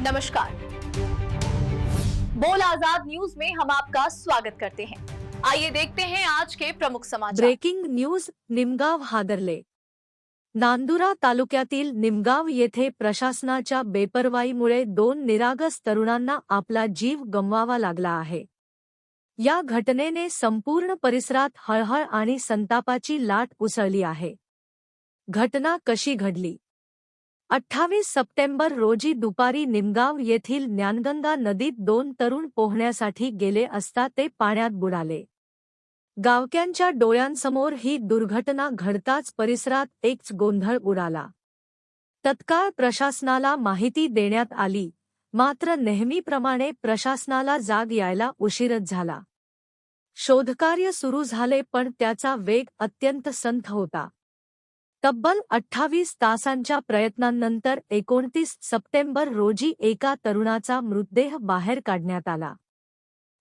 नमस्कार। बोल आज़ाद न्यूज़ में हम आपका स्वागत करते हैं। आइए देखते हैं आज के प्रमुख समाचार। ब्रेकिंग न्यूज़, निमगाव हादरले। नांदुरा तालुक्यातील निमगाव येथे प्रशासनाच्या बेपर्वाईमुळे दोन निरागस तरुणांना आपला जीव गमवावा लागला आहे. या घटनेने संपूर्ण परिसरात हळहळ आणि संतापाची लाट उसळली आहे. घटना कशी घडली? अठ्ठावीस सप्टेंबर रोजी दुपारी निमगाव येथील ज्ञानगंगा नदीत दोन तरुण पोहण्यासाठी गेले असता ते पाण्यात बुडाले. गावक्यांच्या डोळ्यांसमोर ही दुर्घटना घडताच परिसरात एकच गोंधळ उडाला. तत्काळ प्रशासनाला माहिती देण्यात आली मात्र नेहमीप्रमाणे प्रशासनाला जाग यायला उशीरच झाला. शोधकार्य सुरू झाले पण त्याचा वेग अत्यंत संथ होता. तब्बल अठ्ठावीस तासांच्या प्रयत्नांनंतर एकोणतीस सप्टेंबर रोजी एका तरुणाचा मृतदेह बाहेर काढण्यात आला.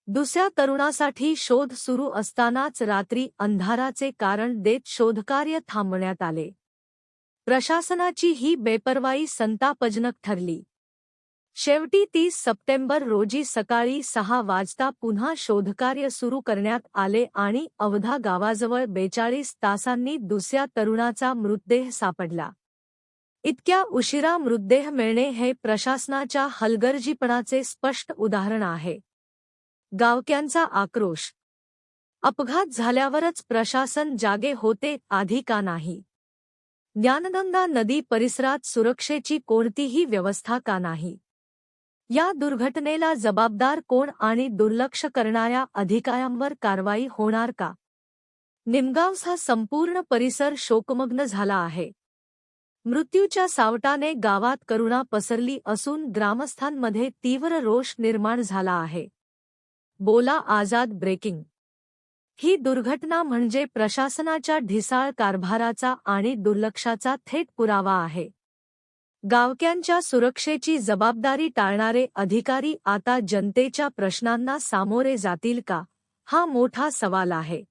दुसऱ्या तरुणासाठी शोध सुरू असतानाच रात्री अंधाराचे कारण देत शोधकार्य थांबवण्यात आले. प्रशासनाची ही बेपर्वाई संतापजनक ठरली. शेवटी तीस सप्टेंबर रोजी सकाळी सहा वाजता पुन्हा शोधकार्य सुरू करण्यात आले आणि अवधा गावाजवळ बेचाळीस तासांनी दुसऱ्या तरुणाचा मृतदेह सापडला. इतक्या उशिरा मृतदेह मिळणे हे प्रशासनाच्या हलगर्जीपणाचे स्पष्ट उदाहरण आहे. गावक्यांचा आक्रोश. अपघात झाल्यावरच प्रशासन जागे होते आधी का नाही? ज्ञानगंगा नदी परिसरात सुरक्षेची कोणतीही व्यवस्था का नाही? या दुर्घटनेला जबाबदार कोण आणि दुर्लक्ष करणाऱ्या अधिकाऱ्यांवर कारवाई होणार का? निमगावचा संपूर्ण परिसर शोकमग्न झाला आहे. मृत्यूच्या सावटाने गावात करुणा पसरली असून ग्रामस्थांमध्ये तीव्र रोष निर्माण झाला आहे. बोला आझाद ब्रेकिंग. ही दुर्घटना म्हणजे प्रशासनाच्या ढिसाळ कारभाराचा आणि दुर्लक्षाचा थेट पुरावा आहे. गावक्यांच्या सुरक्षेची जबाबदारी टाळणारे अधिकारी आता जनतेच्या प्रश्नांना सामोरे जातील का? हा मोठा सवाल आहे.